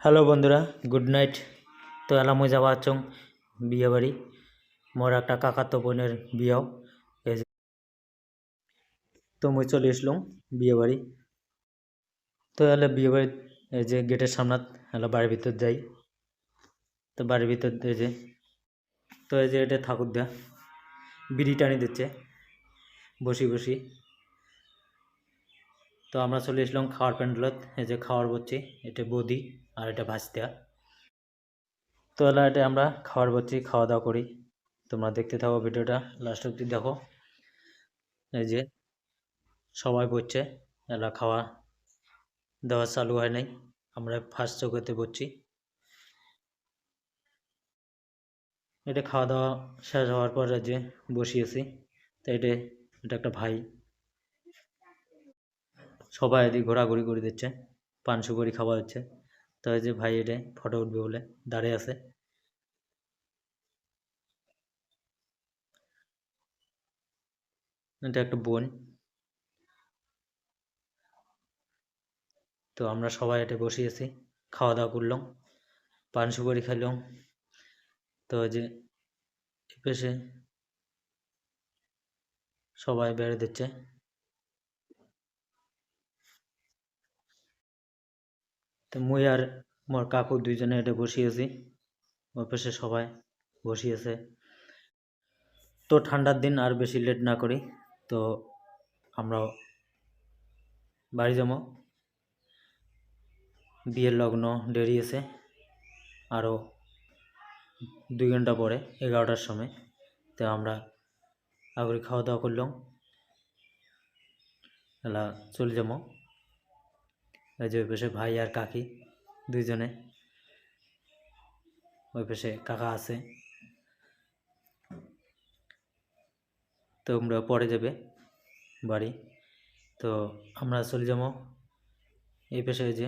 Hello বন্ধুরা, good night. তো এলা মই যাওয়া আচং বিয়ে বাড়ি। মোর একটা কাকাতো বোনের বিয়াও তো মই চলে এসলাম বিয়ে বাড়ি। তো এলা বিয়ে বাড়ি এই যে গেটের সামনাত এলা বাড়ির ভিতর যাই। তো বাড়ির ভিতর এই যে তো এই যে এটা ঠাকুর দেয়া। বিড়ি টানি দিচ্ছে। বসি বসি। তো আমরা চলে এসলাম খাওয়ার প্যান্ডেলত। এই যে খাওয়ার বলছি এটা বদি। আর এটা ভাজতেয়া তো এলা এটা আমরা খাওয়ার বলছি খাওয়া দাওয়া করি। তোমরা দেখতে থাকো ভিডিওটা লাস্ট অব্দি দেখো। এই যে সবাই বসছে এলা খাওয়া দেওয়া চালু হয় নাই। আমরা ফার্স্ট চৌকাতে বসছি এটা খাওয়া দাওয়া শেষ হওয়ার পর যে বসিয়েছি। তো এটা এটা একটা ভাই। সবাই এদিকে ঘোরাঘুরি করে দিচ্ছে, পান সুপারি খাওয়া হচ্ছে। তো এই যে ভাই এটা ফটো উঠবে বলে দাঁড়িয়ে আছে। এটা একটা বোন। তো আমরা সবাই এটা বসিয়েছি, খাওয়া দাওয়া করলাম, পান সুপারি খাইলাম তো যে পাশে সবাই বেড়ে দিচ্ছে। তো মুই আর মোর কাকু দুইজনে এটা বসিয়েছি ওই পাশে সবাই বসিয়েছে তো ঠান্ডার দিন আর বেশি লেট না করি তো আমরা বাড়ি যাব বিয়ের লগ্ন দেরি আছে আরও দুই ঘণ্টা পরে এগারোটার সময়। তো আমরা আগরে খাওয়া দাওয়া করলাম এলা চলে যাব এই যে ওই পাশে ভাই আর কাকি দুইজনে। ওই পাশে কাকা আছে। তো আমরা পরে যাবে বাড়ি। তো আমরা চলে যাব। এই পাশে ওই যে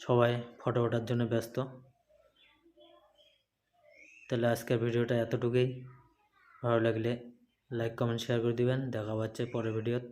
সবাই ফটো ওঠার জন্য ব্যস্ত। তাহলে আজকের ভিডিওটা এতটুকুই। ভালো লাগলে লাইক কমেন্ট শেয়ার করে দিবেন। দেখা হচ্ছে পরের ভিডিওত।